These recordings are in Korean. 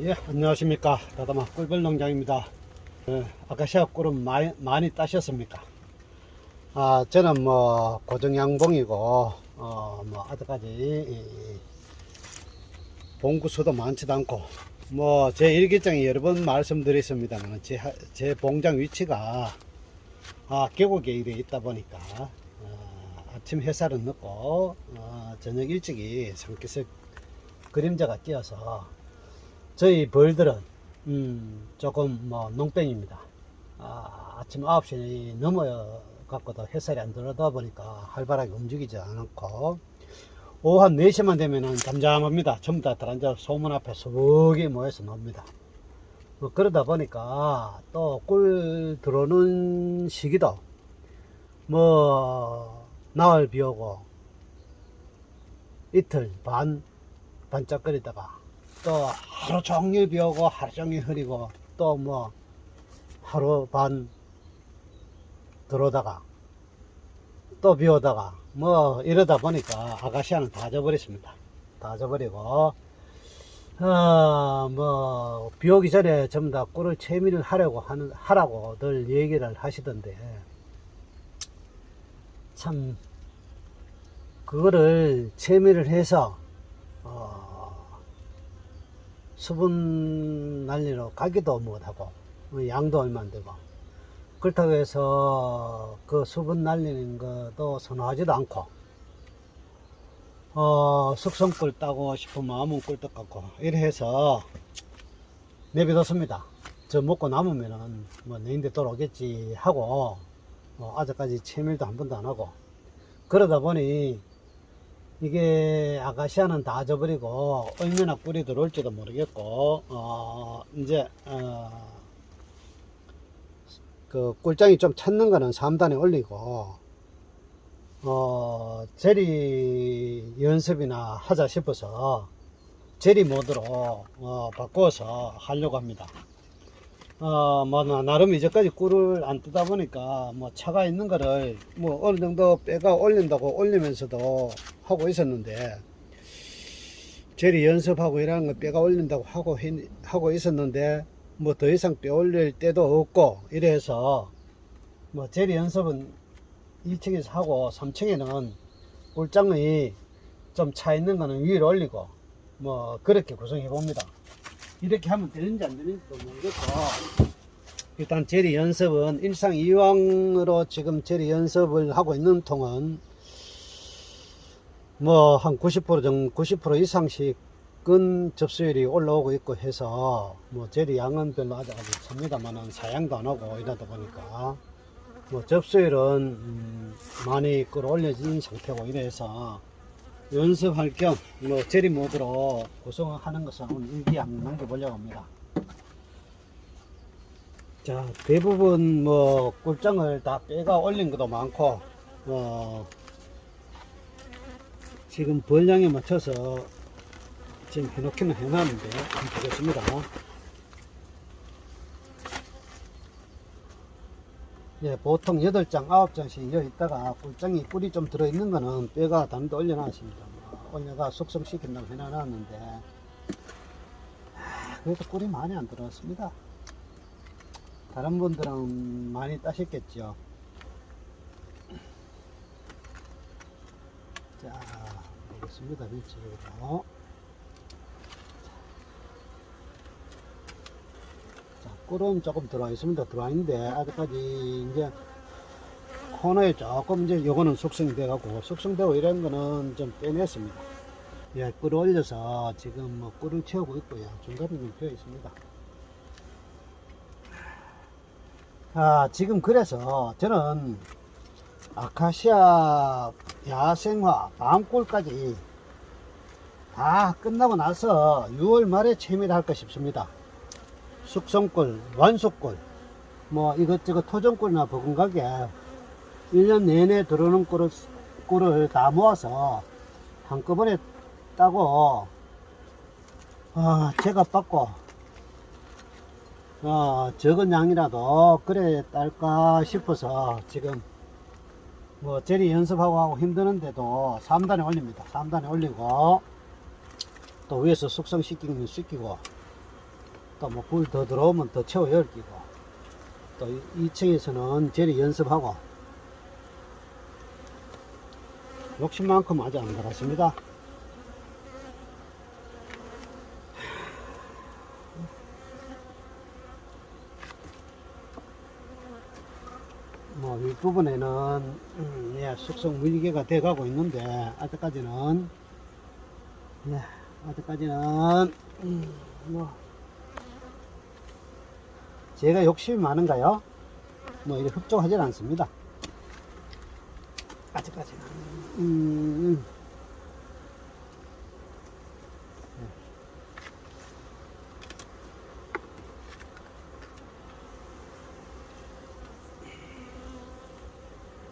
예, 안녕하십니까. 다다마 꿀벌 농장입니다. 예, 아카시아 꿀은 많이, 많이 따셨습니까? 아, 저는 뭐, 고정양봉이고, 어, 뭐, 아직까지, 이, 봉구수도 많지도 않고, 뭐, 제 일기장에 여러 번 말씀드렸습니다만, 제, 하- 제 봉장 위치가, 아, 계곡에 이래 있다 보니까, 어, 아침 햇살은 늦고, 어, 저녁 일찍이 산기슭 그림자가 끼어서, 저희 벌들은 음, 조금 뭐 농땡입니다. 아, 아침 9시 넘어 갖고도 햇살이 안 들어다 보니까 활발하게 움직이지 않고 오후 한 4시만 되면은 잠잠합니다. 전부 다 다른자 소문 앞에 수북이 모여서 놉니다. 뭐 그러다 보니까 또 꿀 들어오는 시기도 뭐 나흘 비 오고 이틀 반 반짝거리다가 또 하루 종일 비 오고 하루 종일 흐리고 또 뭐 하루 반 들어오다가 또 비 오다가 뭐 이러다 보니까 아가시아는 다 져버렸습니다. 다 져버리고 어뭐 비 오기 전에 전부 다 꿀을 채미를 하려고 하는 하라고 늘 얘기를 하시던데 참 그거를 채미를 해서 어 수분 날리러 가기도 못하고 뭐 양도 얼마 안 되고. 그렇다고 해서 그 수분 날리는 것도 선호하지도 않고 어 숙성꿀 따고 싶으면 아무 꿀떡 같고 이래 해서 내비뒀습니다. 저 먹고 남으면은 뭐 내인데 돌아오겠지 하고 어, 아직까지 채밀도 한 번도 안 하고 그러다 보니 이게 아가시아는 다 져버리고 얼마나 꿀이 들어올지도 모르겠고 어 이제 어, 그 꿀장이 좀 찾는 거는 3단에 올리고 어 제리 연습이나 하자 싶어서 제리 모드로 어, 바꿔서 하려고 합니다. 어, 뭐, 나- 나름 이제까지 꿀을 안 뜨다 보니까, 뭐, 차가 있는 거를, 뭐, 어느 정도 빼가 올린다고 올리면서도 하고 있었는데, 제리 연습하고 이러는 거 빼가 올린다고 하고, 했- 하고 있었는데, 뭐, 더 이상 빼 올릴 때도 없고, 이래서, 뭐, 제리 연습은 1층에서 하고, 3층에는 꿀장이 좀차 있는 거는 위로 올리고, 뭐, 그렇게 구성해 봅니다. 이렇게 하면 되는지 안 되는지도 모르겠고. 일단 제리 연습은 일상 이왕으로 지금 제리 연습을 하고 있는 통은 뭐 한 90% 정도 90% 이상씩은 접수율이 올라오고 있고 해서 뭐 제리 양은 별로 아직 아직 찹니다만은 사양도 안 하고 이러다 보니까 뭐 접수율은 음, 많이 끌어올려진 상태고 이래서 연습할 겸 뭐 제리 모드로 구성하는 것을 오늘 일기 한번 남겨보려고 합니다. 자 대부분 뭐 꿀장을 다 빼가 올린 것도 많고 어 지금 벌량에 맞춰서 지금 해놓기는 해놨는데 보겠습니다. 예, 보통 8장, 9장씩 여기 있다가 꿀장이 꿀이 좀 들어있는 거는 뼈가 단도 올려놨습니다. 뭐 올려가 숙성시킨다고 해놔놨는데, 아, 그래도 꿀이 많이 안 들어왔습니다. 다른 분들은 많이 따셨겠죠. 자, 보겠습니다. 밀치로. 꿀은 조금 들어와 있습니다. 들어와 있는데, 아직까지 이제 코너에 조금 이제 요거는 숙성돼 갖고, 숙성되고 이런 거는 좀 빼냈습니다. 예, 꿀을 올려서 지금 뭐 꿀을 채우고 있고요. 중간에는 비어 있습니다. 아, 지금 그래서 저는 아카시아 야생화 밤꿀까지 다 끝나고 나서 6월 말에 채미를 할까 싶습니다. 숙성꿀, 완숙꿀, 뭐 이것저것 토종꿀이나 버금가게 1년 내내 들어오는 꿀을, 꿀을 다 모아서 한꺼번에 따고 아, 제가 받고 어, 적은 양이라도 그래 딸까 싶어서 지금 뭐 제리 연습하고 하고 힘드는데도 3단에 올립니다. 3단에 올리고 또 위에서 숙성시키면 시키고 또뭐 불 더 들어오면 더 채워 열기고 또 2층에서는 제리 연습하고 욕심만큼 아직 안 달았습니다. 뭐 윗부분에는 음, 예, 숙성 물개가 돼 가고 있는데 아직까지는 네, 아직까지는 음, 뭐 제가 욕심이 많은가요? 뭐 이렇게 흡족하진 않습니다. 아직까지는 음, 음.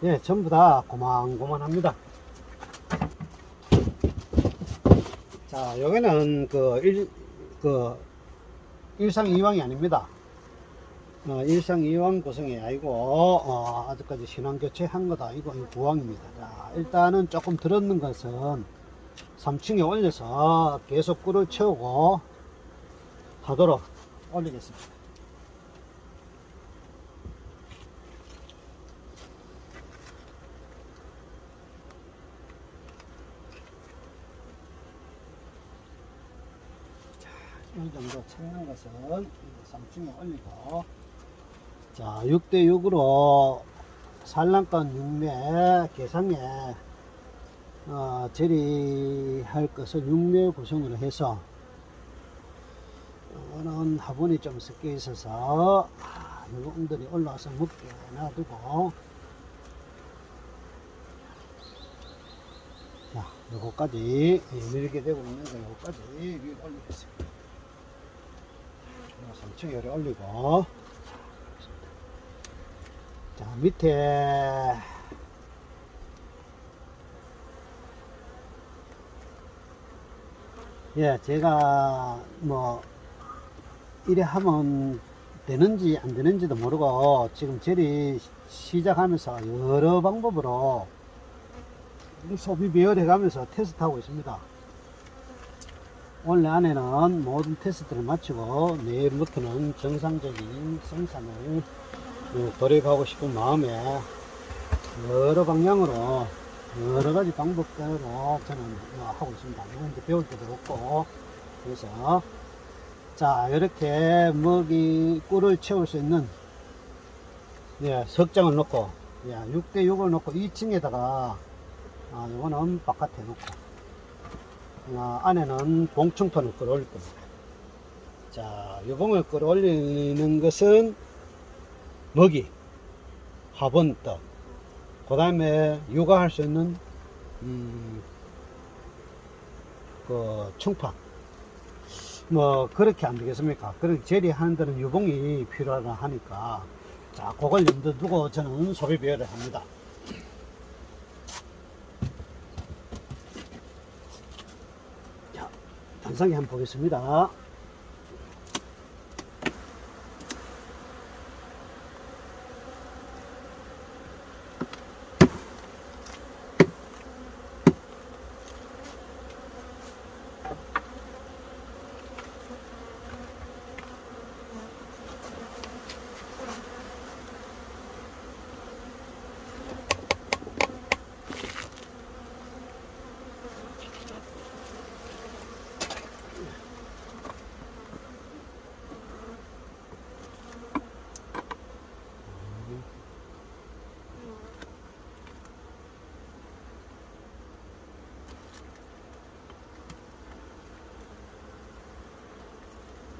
예, 전부 다 고만고만합니다. 자, 여기는 그 일, 그 일상 이왕이 아닙니다. 어, 일상 이왕 구성이 아니고 어, 아직까지 신앙 교체한 거다. 이거 구왕입니다. 자, 일단은 조금 들었는 것은 3층에 올려서 계속 꿀을 채우고 하도록 올리겠습니다. 이 정도 채우는 것은 3층에 올리고 자 6대6으로 산란권 6매 계상에 어, 재리할 것을 6매 구성으로 해서 이거는 화분이 좀 섞여 있어서 아, 요것들이 올라와서 먹게 놔두고. 자 요거까지. 밀게 되고 있는 거 요거까지 위에 올리겠습니다. 3층에 열을 올리고 자 밑에. 예 제가 뭐 이래 하면 되는지 안 되는지도 모르고 지금 제리 시작하면서 여러 방법으로 소비 배열해 가면서 테스트하고 있습니다. 오늘 안에는 모든 테스트를 마치고 내일부터는 정상적인 생산을 어, 돌입하고 싶은 마음에 여러 방향으로 여러 가지 방법대로 저는 어, 하고 있습니다. 이건 이제 배울 때도 없고 그래서 자 이렇게 먹이 꿀을 채울 수 있는 예, 석장을 넣고 예, 6대6을 넣고 2층에다가 아, 이거는 바깥에 놓고 어, 안에는 봉충판을 끌어올릴 겁니다. 자, 요봉을 끌어올리는 것은 먹이, 화분떡, 그 다음에 육아할 수 있는, 음, 그, 충판. 뭐, 그렇게 안 되겠습니까? 그렇게 재리하는 데는 유봉이 필요하다 하니까, 자, 그걸 염두 두고 저는 소비 배열을 합니다. 자, 단상에 한번 보겠습니다.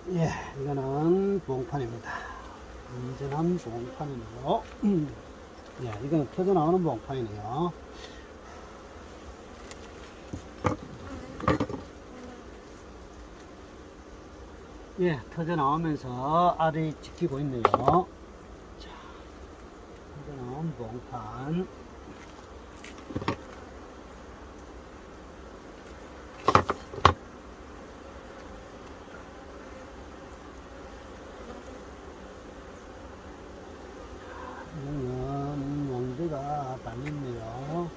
예, 이거는 봉판입니다. 안전한 봉판이네요. 예, 이거는 터져 나오는 봉판이네요. 예, 터져 나오면서 알이 지키고 있네요. 자, 터져 나온 봉판. 이거는 왕대가 달렸네요.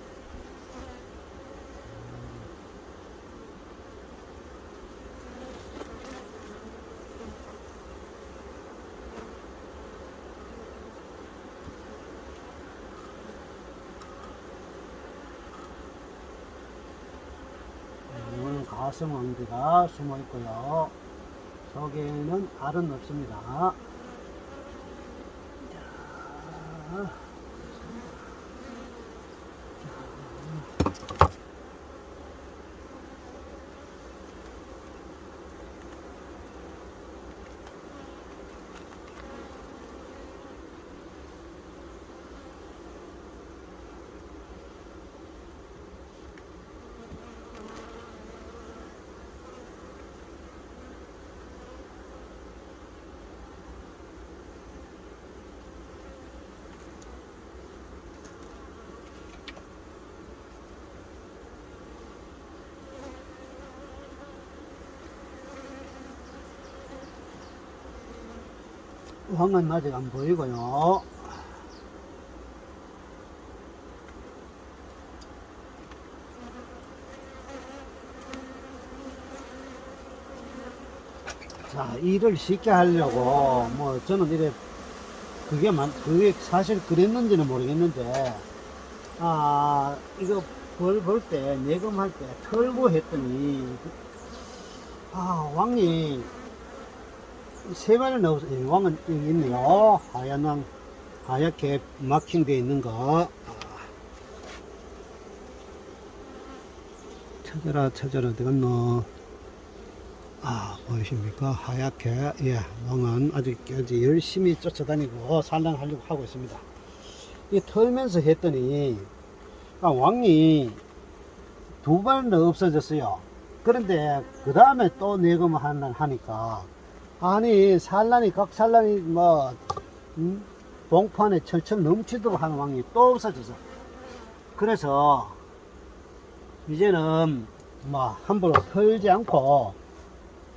화성왕비가 숨어 있고요. 속에는 알은 없습니다. 왕은 아직 안 보이고요. 자, 일을 쉽게 하려고, 뭐, 저는 이래, 그게 만, 그게 사실 그랬는지는 모르겠는데, 아, 이거 벌볼 때, 내금할 때 털고 했더니, 아, 왕이 세 마리 예, 왕은 여기 있네요. 하얀 왕, 하얗게 마킹되어 있는 거. 찾아라, 찾아라, 어디 갔노? 아, 보이십니까? 하얗게, 예, 왕은 아직까지 열심히 쫓아다니고 산란하려고 하고 있습니다. 이 털면서 했더니, 아, 왕이 두 발은 없어졌어요. 그런데, 그 다음에 또 내검 하나 하니까, 아니, 산란이, 각 산란이 뭐, 음? 봉판에 철철 넘치도록 하는 왕이 또 없어졌어. 그래서, 이제는, 뭐, 함부로 털지 않고,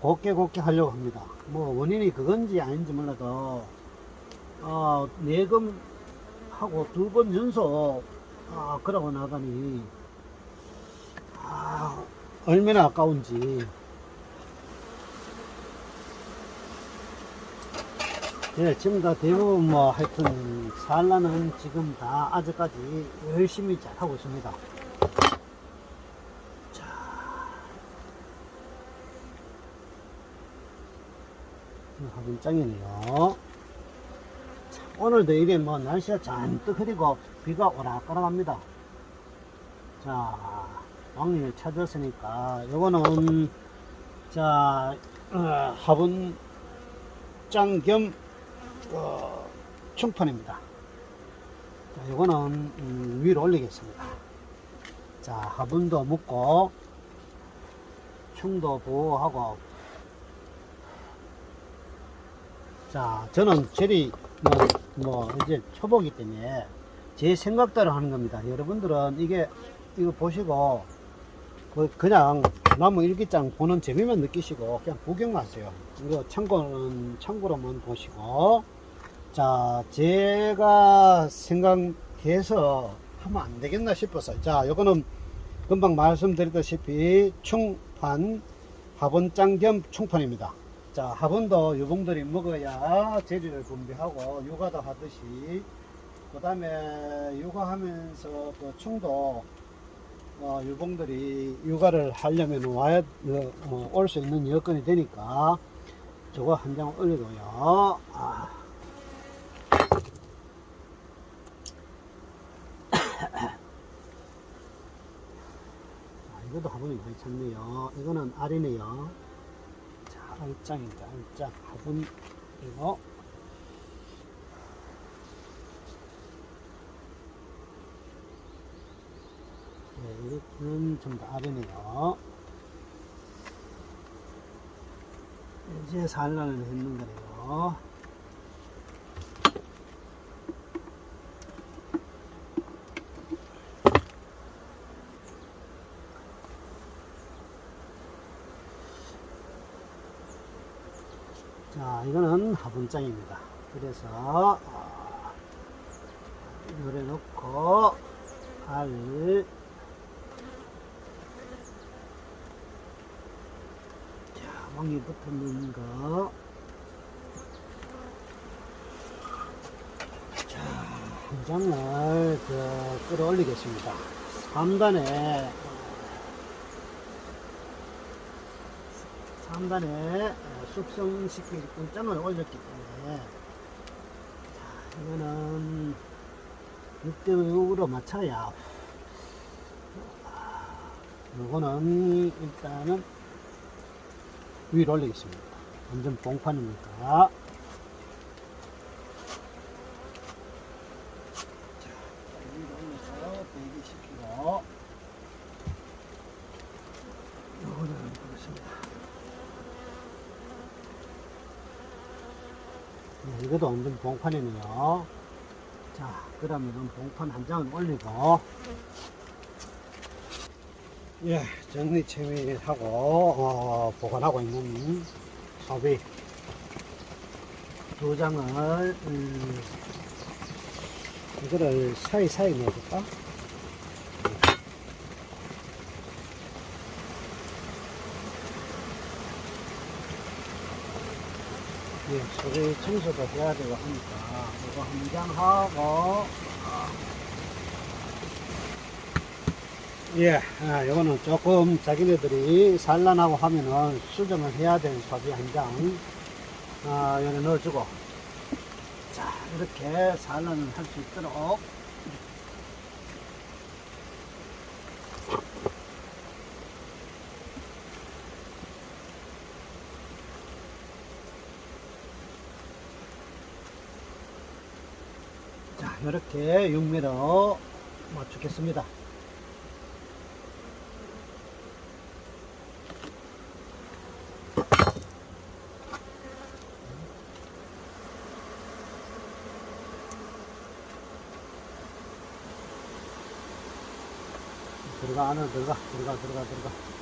곱게 곱게 하려고 합니다. 뭐 원인이 그건지 아닌지 몰라도 어, 내금 하고 두 번 연속 아, 그러고 나가니 아, 얼마나 아까운지 네, 지금 다 대부분 뭐 하여튼 산란은 지금 다 아직까지 열심히 잘 하고 있습니다. 화분장이네요. 오늘도 이래 뭐 날씨가 잔뜩 흐리고 비가 오락가락 합니다. 자, 왕님을 찾았으니까 요거는 자 어, 화분장 겸 어, 충판입니다. 자, 요거는 음, 위로 올리겠습니다. 자, 화분도 묶고 충도 보호하고 자, 저는 제리, 뭐, 뭐, 이제 초보기 때문에 제 생각대로 하는 겁니다. 여러분들은 이게, 이거 보시고, 그, 그냥 나무 일기장 보는 재미만 느끼시고, 그냥 구경만 하세요. 이거 참고는, 참고로만 보시고, 자, 제가 생각해서 하면 안 되겠나 싶어서, 자, 요거는 금방 말씀드렸다시피 충판, 화분장 겸 충판입니다. 자, 화분도 유봉들이 먹어야 재리를 분비하고 육아도 하듯이 그 다음에 육아하면서 또 충도 어, 유봉들이 육아를 하려면 와야 어, 올 수 있는 여건이 되니까 저거 한 장 올리고요. 아. 아, 이것도 화분이 많이 찼네요. 이거는 알이네요. 자, 알장입니다. 알장. 화분, 그리고 네, 이렇게는 다 알이네요. 이제 산란을 했는 거네요. 자, 화분장입니다. 그래서, 어, 요래 놓고, 알, 자, 왕이 붙어 있는 거. 자, 한 장을 그 끌어올리겠습니다. 3단에 상단에 어, 숙성시키기 끈장을 올렸기 때문에 자, 이거는 6대6으로 맞춰야 요거는 일단은 위로 올리겠습니다. 완전 봉판이니까. 자, 위로 올려서 대기시키고 요거를 보겠습니다. 네, 이것도 완전 봉판이네요. 자, 그러면은 봉판 한 장을 올리고 예, 정리 채미하고 어, 보관하고 있는 소비 두 장을 음, 이거를 사이사이 넣어줄까? 예, 소비 청소도 해야 되고 하니까 이거 한 장 하고 예, 아, 요거는 조금 자기네들이 산란하고 하면은 수정을 해야 되는 소비 한 장, 아, 여기 넣어주고. 자, 이렇게 산란을 할 수 있도록. 이렇게 육미로 맞추겠습니다. 들어가 안으로 들어가 들어가 들어가 들어가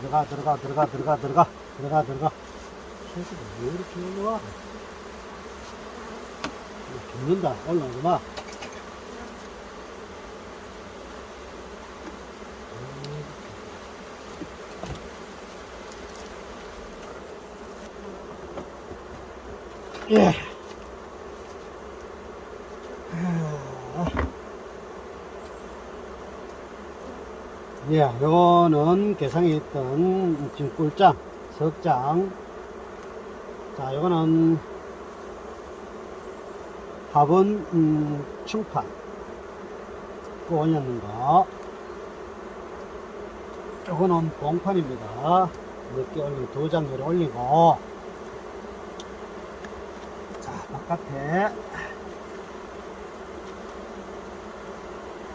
들어가 들어가 들어가 들어가 들어가 들어가 들어가. 새끼가 왜 이렇게 올라와? 죽는다. 올라오구나. 예. 예, 요거는 개성에 있던 지금 꿀장, 석장. 자, 요거는 화분, 음, 충판. 그 올렸는 거. 요거는 봉판입니다. 몇개 올리고, 두장 정도 올리고. 자, 바깥에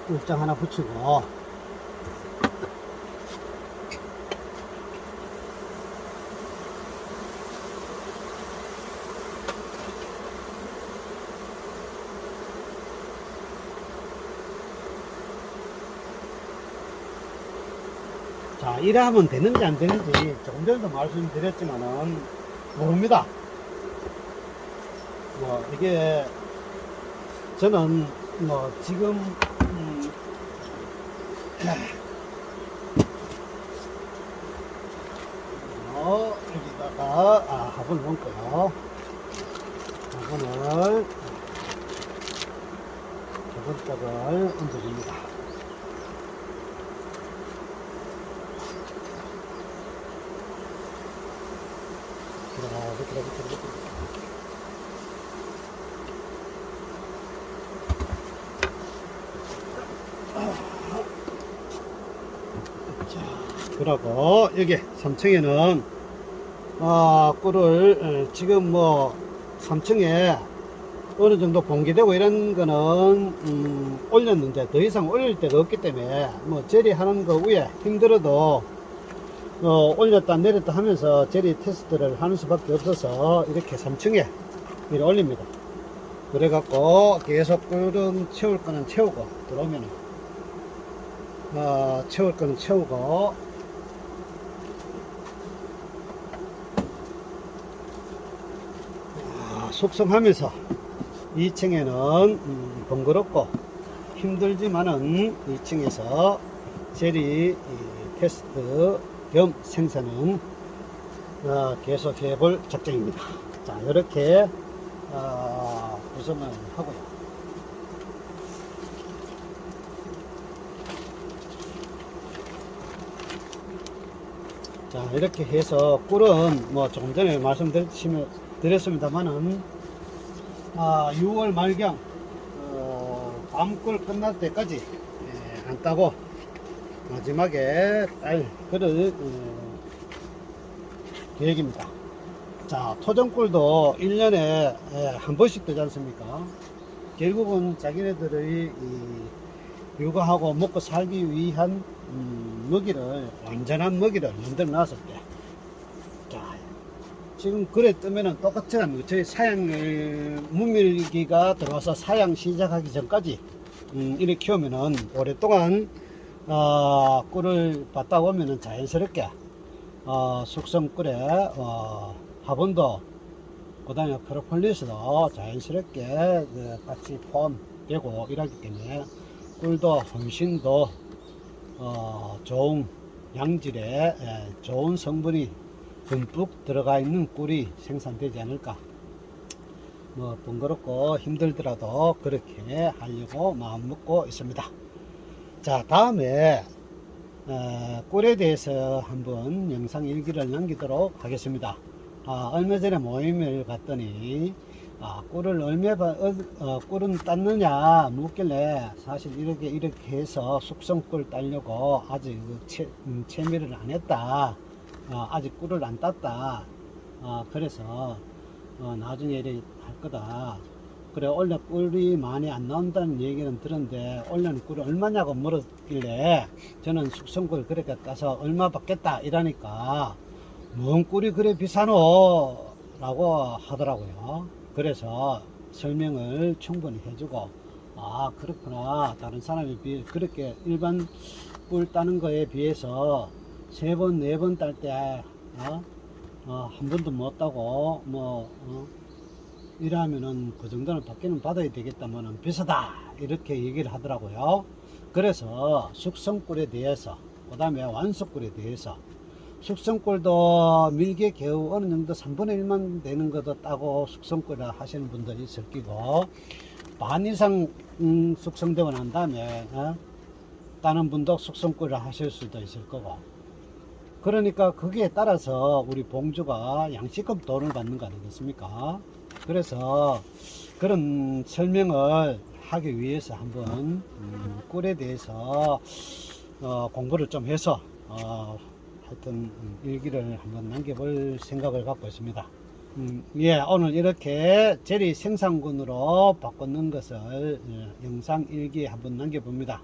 꿀장 하나 붙이고. 자, 이래 하면 되는지 안 되는지 조금 전에도 말씀드렸지만은 모릅니다. 뭐, 이게 저는 뭐 지금, 음, 어, 여기다가, 아, 화분을 얹고요. 화분을, 화분짝을 얹어줍니다. 들어가, 들어가, 들어가, 들어가. 자, 그러고 여기 3층에는 아, 꿀을 어, 지금 뭐 3층에 어느 정도 봉기되고 이런 거는 음, 올렸는데 더 이상 올릴 데가 없기 때문에 뭐 제리 하는 거 위에 힘들어도 어, 올렸다 내렸다 하면서 제리 테스트를 하는 수밖에 없어서 이렇게 3층에 이렇게 올립니다. 그래갖고 계속 꿀은 채울 거는 채우고 들어오면은 어, 채울 거는 채우고 숙성하면서 2층에는 음, 번거롭고 힘들지만은 2층에서 제리 이, 테스트 겸 생산은 어, 계속 해볼 작정입니다. 자, 이렇게 어, 구성을 하고요. 자, 이렇게 해서 꿀은 뭐 조금 전에 말씀드렸 습니다만은 아, 6월 말경 어, 밤꿀 끝날 때까지 예, 안 따고 마지막에 딸 그럴 어, 계획입니다. 자, 토종꿀도 1년에 예, 한 번씩 되지 않습니까? 결국은 자기네들의 이 육아하고 먹고 살기 위한 음, 먹이를 완전한 먹이를 만들어 놨을 때 자, 지금 그래 뜨면은 똑같잖아요. 저희 사양 무밀기가 들어와서 사양 시작하기 전까지 음, 이렇게 키우면은 오랫동안 어, 꿀을 받다 보면은 자연스럽게 어, 숙성꿀에 어, 화분도 그 다음에 프로폴리스도 자연스럽게 그 같이 포함되고 이러기 때문에 꿀도 훨씬 더 어, 좋은 양질의 예, 좋은 성분이 듬뿍 들어가 있는 꿀이 생산되지 않을까. 뭐 번거롭고 힘들더라도 그렇게 하려고 마음 먹고 있습니다. 자 다음에 어, 꿀에 대해서 한번 영상 일기를 남기도록 하겠습니다. 아, 얼마 전에 모임을 갔더니 아, 꿀을 얼마 어, 어, 꿀은 땄느냐 묻길래 사실 이렇게 이렇게 해서 숙성꿀 따려고 아직 그 채, 음, 채미를 안 했다 어, 아직 꿀을 안 땄다. 어, 그래서 어, 나중에 할 거다. 그래 원래 꿀이 많이 안 나온다는 얘기는 들었는데 원래는 꿀이 얼마냐고 물었길래 저는 숙성꿀 그렇게 따서 얼마 받겠다 이러니까 뭔 꿀이 그래 비싸노 라고 하더라고요. 그래서 설명을 충분히 해주고 아 그렇구나. 다른 사람에 비해 그렇게 일반 꿀 따는 거에 비해서 세 번 네 번 딸 때 어? 어, 한 번도 못 따고 뭐 어? 이러면은 그 정도는 받기는 받아야 되겠다면은 비싸다 이렇게 얘기를 하더라고요 그래서 숙성꿀에 대해서 그 다음에 완숙꿀에 대해서 숙성꿀도 밀게 겨우 어느 정도 3분의 1만 되는 것도 따고 숙성꿀을 하시는 분들이 끼고 반 이상 음, 숙성되고 난 다음에 어? 따는 분도 숙성꿀을 하실 수도 있을 거고 그러니까 거기에 따라서 우리 봉주가 양식급 돈을 받는 거 아니겠습니까 그래서 그런 설명을 하기 위해서 한번 음, 꿀에 대해서 어, 공부를 좀 해서 어, 하여튼 음, 일기를 한번 남겨볼 생각을 갖고 있습니다. 음, 예, 오늘 이렇게 제리 생산군으로 바꾸는 것을 예, 영상 일기에 한번 남겨봅니다.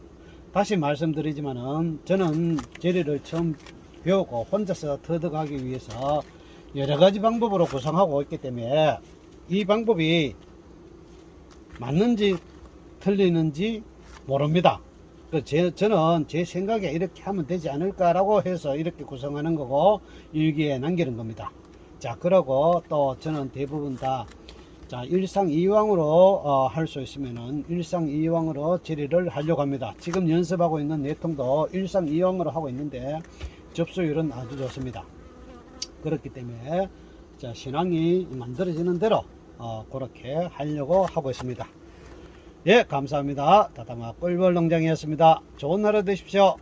다시 말씀드리지만은 저는 제리를 처음 배우고 혼자서 터득하기 위해서 여러 가지 방법으로 구성하고 있기 때문에 이 방법이 맞는지 틀리는지 모릅니다. 그 제, 저는 제 생각에 이렇게 하면 되지 않을까라고 해서 이렇게 구성하는 거고 일기에 남기는 겁니다. 자, 그러고 또 저는 대부분 다 자, 일상이왕으로 어, 할 수 있으면은 일상이왕으로 처리를 하려고 합니다. 지금 연습하고 있는 내통도 일상이왕으로 하고 있는데 접수율은 아주 좋습니다. 그렇기 때문에 자, 신앙이 만들어지는 대로 어, 그렇게 하려고 하고 있습니다. 예, 감사합니다. 다다마 꿀벌 농장이었습니다. 좋은 하루 되십시오.